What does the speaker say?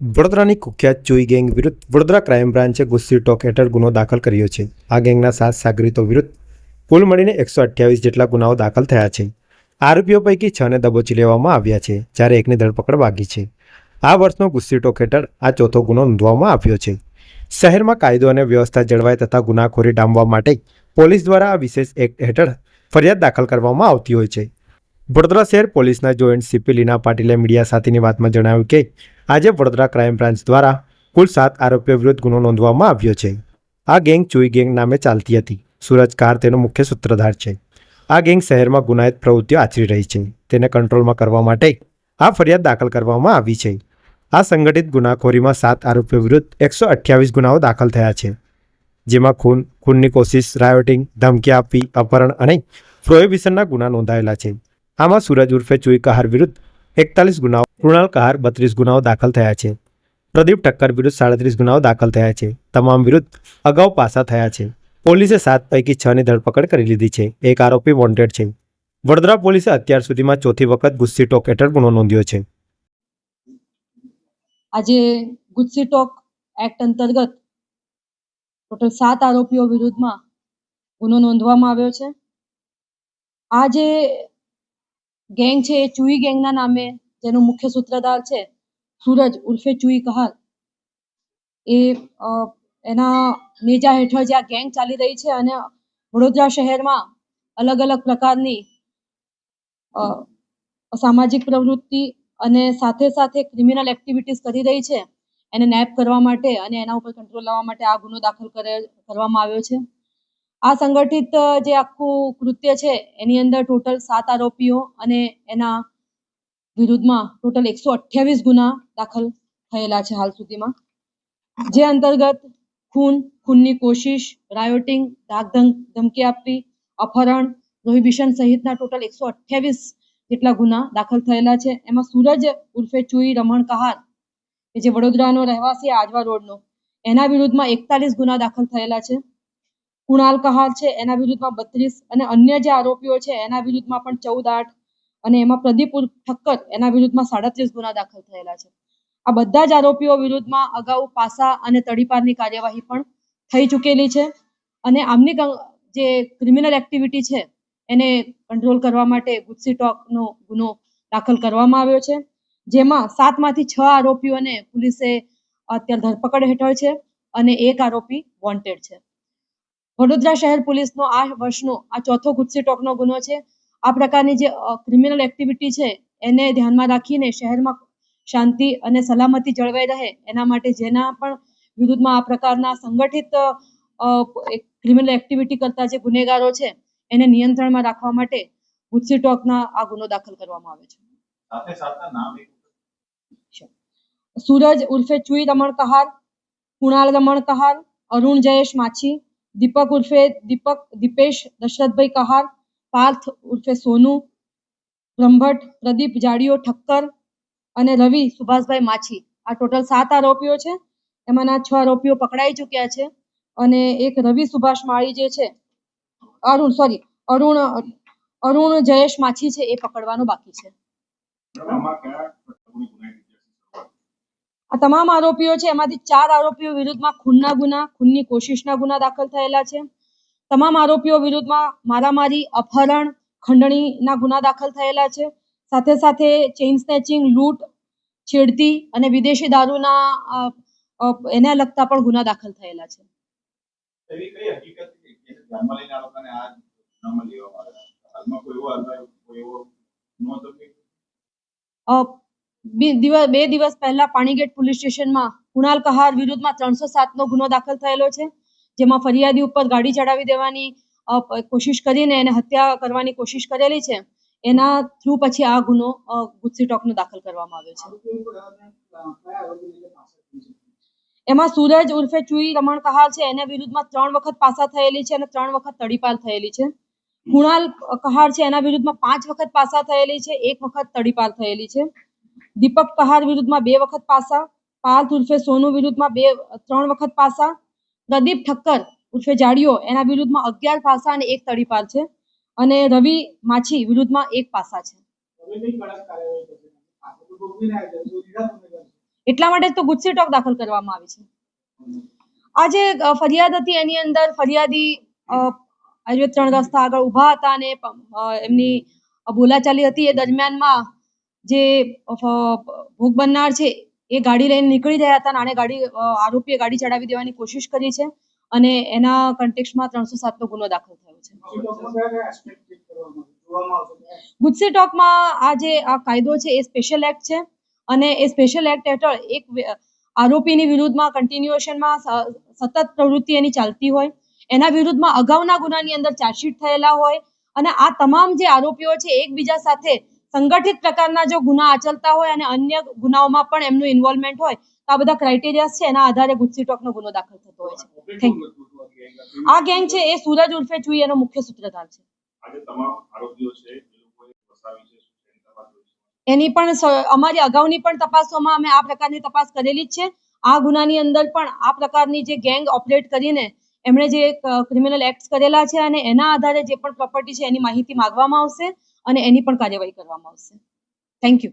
વડોદરાની કુખ્યાત ચોઈ ગેંગ વિરુદ્ધ વડોદરા ક્રાઇમ બ્રાન્ચે ગુસ્સી ટોક હેઠળ ગુનો દાખલ કર્યો છે. આ ગેંગના સાત સાગરીતો વિરુદ્ધ કુલ મળીને એકસો અઠ્યાવીસ જેટલા ગુનાઓ દાખલ થયા છે. આરોપીઓ પૈકી છને દબોચી લેવામાં આવ્યા છે, જ્યારે એકની ધરપકડ બાકી છે. આ વર્ષનો ગુસ્સી ટોક હેઠળ આ ચોથો ગુનો નોંધવામાં આવ્યો છે. શહેરમાં કાયદો અને વ્યવસ્થા જળવાય તથા ગુનાખોરી ડામવા માટે પોલીસ દ્વારા આ વિશેષ એક્ટ હેઠળ ફરિયાદ દાખલ કરવામાં આવતી હોય છે. વડોદરા શહેર પોલીસના જોઈન્ટ સીપી લીના પાટીલે મીડિયા સાથેની વાતમાં જણાવ્યું કે, આજે વડોદરા ક્રાઇમ બ્રાન્ચ દ્વારા કુલ સાત આરોપીઓ વિરુદ્ધ ગુનો નોંધવામાં આવ્યો છે. આ ગેંગ ચુઈ ગેંગ નામે ચાલતી હતી. સુરજ કાર તેનો મુખ્ય સૂત્રધાર છે. આ ગેંગ શહેરમાં ગુનાયત પ્રવૃત્તિઓ આચરી રહી છે. તેને કંટ્રોલમાં કરવા માટે આ ફરિયાદ દાખલ કરવામાં આવી છે. આ સંગઠિત ગુનાખોરીમાં સાત આરોપીઓ વિરુદ્ધ એકસો અઠ્યાવીસ ગુનાઓ દાખલ થયા છે. જેમાં ખૂન, ખૂનની કોશિશ, રાયોટિંગ, ધમકી આપવી, અપહરણ અને પ્રોહિબિશનના ગુના નોંધાયેલા છે. આમાં સુરજ ઉર્ફે ચુઈ કહાર વિરુદ્ધ એકતાલીસ ગુનાઓ, કૃણાલ કહાર બત્રીસ ગુનાઓ દાખલ થયા છે. પ્રદીપ ઠક્કર વિરુદ્ધ સાડત્રીસ ગુનાઓ દાખલ થયા છે. તમામ વિરુદ્ધ અગાઉ પાસા થયા છે. પોલીસે સાત પૈકી છ ની ધરપકડ કરી લીધી છે. એક આરોપી વોન્ટેડ છે. વડોદરા પોલીસે અત્યાર સુધીમાં ચોથી વખત ગુસ્સી ટોક હેઠળ ગુનો નોંધ્યો છે. આજે ગુસ્સી ટોક એક્ટ અંતર્ગત ટોટલ સાત આરોપીઓ વિરુદ્ધમાં ગુનો નોંધવામાં આવ્યો છે. આ જે ગેંગ છે એ ચુઈ ગેંગના નામે જેનો મુખ્ય સૂત્રધાર છે. સૂરજ ઉર્ફે ચુઈ કહાર એ એના નેજા હેઠળ જે આ ગેંગ ચાલી રહી છે અને વડોદરા શહેરમાં અલગ અલગ પ્રકારની સામાજિક પ્રવૃત્તિ અને સાથે સાથે ક્રિમિનલ એક્ટિવિટીઝ કરી રહી છે. એને નેપ કરવા માટે અને એના ઉપર કંટ્રોલ લાવવા માટે આ ગુનો દાખલ કરે કરવામાં આવ્યો છે. આ સંગઠિત જે આખું કૃત્ય છે, એની અંદર ટોટલ સાત આરોપીઓ અને એના વિરુદ્ધમાં ટોટલ એકસો અઠ્યાવીસ ગુના દાખલ થયેલા છે હાલ સુધીમાં. જે અંતર્ગત ખૂન, ખૂનની કોશિશ, રાયોટિંગ ધાક ધમ- ધમકી આપવી, અપહરણ, પ્રોહિબિશન સહિતના ટોટલ એકસો અઠ્યાવીસ જેટલા ગુના દાખલ થયેલા છે. એમાં સૂરજ ઉર્ફે ચુઈ રમણ કહાર, કે જે વડોદરાનો રહેવાસી આજવા રોડનો, એના વિરુદ્ધમાં એકતાલીસ ગુના દાખલ થયેલા છે. કુણાલ કહાર છે, એના વિરુદ્ધમાં બત્રીસ અને અન્ય જે આરોપીઓ છે, એના વિરુદ્ધમાં પણ ચૌદ, આઠ અને એમાં પ્રદીપ ઠક્કર એના વિરુદ્ધમાં સાડત્રીસ ગુના દાખલ થયેલા છે. આ બધા જ આરોપીઓ વિરુદ્ધમાં અગાઉ પાસા અને તડીપારની કાર્યવાહી પણ થઈ ચૂકેલી છે અને આમની જે ક્રિમિનલ એક્ટિવિટી છે, એને કંટ્રોલ કરવા માટે ગુજસી ટોકનો ગુનો દાખલ કરવામાં આવ્યો છે, જેમાં સાતમાંથી છ આરોપીઓને પોલીસે અત્યારે ધરપકડ હેઠળ છે અને એક આરોપી વોન્ટેડ છે. વડોદરા શહેર પોલીસનો આ વર્ષનો આ ચોથો ગુજસી ટોકનો ગુનો છે. આ પ્રકારની જે ક્રિમિનલ એક્ટિવિટી છે એને ધ્યાનમાં રાખીને શહેરમાં શાંતિ અને સલામતી જળવાઈ રહે એના માટે જેના પણ વિરુદ્ધમાં આ પ્રકારના સંગઠિત ક્રિમિનલ એક્ટિવિટી કરતા જે ગુનેગારો છે એને નિયંત્રણમાં રાખવા માટે ગુજસી ટોકના આ ગુનો દાખલ કરવામાં આવે છે. સૂરજ ઉર્ફે ચુઈ રમણ કહાર કુણાલ રમણ કહાર અરુણ જયેશ માછી દીપક ઉર્ફે દીપક દીપેશ દશરથભાઈ કહાર પાર્થ ઉર્ફે સોનુ બ્રહ્મભટ્ટ પ્રદીપ જાડીઓ ઠક્કર અને રવિ સુભાષભાઈ માછી. આ ટોટલ સાત આરોપીઓ છે. એમાંના છ આરોપીઓ પકડાઈ ચૂક્યા છે અને એક રવિ સુભાષ માળી જે છે, અરુણ સોરી અરુણ અરુણ જયેશ માછી છે એ પકડવાનું બાકી છે. આ તમામ આરોપીઓ છે એમાંથી ચાર આરોપીઓ વિરુદ્ધમાં ખૂનના ગુના ખૂનની કોશિશના ગુના દાખલ થયેલા છે. તમામ આરોપીઓ વિરુદ્ધમાં મારામારી અપહરણ ખંડણીના ગુના દાખલ થયેલા છે. સાથે સાથે ચેઇન સ્નેચિંગ લૂંટ છેડતી અને વિદેશી દારૂના એને લગતા પણ ગુના દાખલ થયેલા છે. હાલમાં કોઈ એવો કોઈ એવો બે દિવસ પહેલા પાણીગેટ પોલીસ સ્ટેશનમાં કુણાલ કહાર વિરુદ્ધમાં ત્રણસો સાતનો ગુનો દાખલ થયેલો છે, જેમાં ફરિયાદી ઉપર ગાડી ચડાવી દેવાની કોશિશ કરીને એને હત્યા કરવાની કોશિશ કરેલી છે. એના થ્રુ પછી આ ગુનો ગુસ્સી ટોકનો દાખલ કરવામાં આવ્યો છે. એમાં સૂરજ ઉર્ફે ચુઈ રમણ કહાર છે, એના વિરુદ્ધમાં ત્રણ વખત પાસા થયેલી છે અને ત્રણ વખત તડીપાર થયેલી છે. કુણાલ કહાર છે, એના વિરુદ્ધમાં પાંચ વખત પાસા થયેલી છે, એક વખત તડીપાર થયેલી છે. દીપક પહાર વિરુદ્ધમાં બે વખત પાસા પાર્થ ઉર્ફે સોનુ વિરુદ્ધમાં બે, ત્રણ વખત પાસા, પ્રદીપ ઠક્કર ઉર્ફે જાડીઓ એના વિરુદ્ધમાં અગિયાર પાસા અને એક તડીપાર છે અને રવિ માછી વિરુદ્ધમાં એક પાસા છે. એટલા માટે તો ગુજસી ટોક દાખલ કરવામાં આવી છે. આ જે ફરિયાદ હતી એની અંદર, ફરિયાદી આયુર્વેદ ત્રણ રસ્તા આગળ ઊભા હતા અને એમની બોલાચાલી હતી એ દરમિયાનમાં જે ભોગ બનનાર છે, એ ગાડી લઈને નીકળી રહ્યા હતા અને ગાડી આરોપીએ ગાડી ચડાવી દેવાની કોશિશ કરી છે અને એના કન્ટેક્સમાં ત્રણસો સાતનો ગુનો દાખલ થયો છે. ગુજસે ટોકમાં આ જે, આ કાયદો છે, એ સ્પેશિયલ એક્ટ છે અને એ સ્પેશિયલ એક્ટ હેઠળ એક આરોપીની વિરુદ્ધમાં કન્ટિન્યુએશનમાં સતત પ્રવૃત્તિ એની ચાલતી હોય. એના વિરુદ્ધમાં અગાઉના ગુનાની અંદર ચાર્જશીટ થયેલા હોય અને આ તમામ જે આરોપીઓ છે, એકબીજા સાથે સંગઠિત પ્રકારના જો ગુના આચરતા હોય અને અન્ય ગુનાઓમાં પણ એમનું ઇન્વોલ્વમેન્ટ હોય તો આ બધા ક્રાઇટેરિયા છે એના આધારે ગુજસી ટોકનો ગુનો દાખલ થતો હોય છે. થેન્ક યુ આ ગેંગ છે એ સુરજ ઉર્ફે ચુઈ એનો મુખ્ય સૂત્રધાર છે. એની પણ અમારી અગાઉની પણ તપાસોમાં અમે આ પ્રકારની તપાસ કરેલી જ છે. આ ગુનાની અંદર પણ આ પ્રકારની જે ગેંગ ઓપરેટ કરીને એમણે જે ક્રિમિનલ એક્ટ કરેલા છે અને એના આધારે જે પણ પ્રોપર્ટી છે એની માહિતી માંગવામાં આવશે. અને એની પણ કાર્યવાહી કરવામાં આવશે. Thank you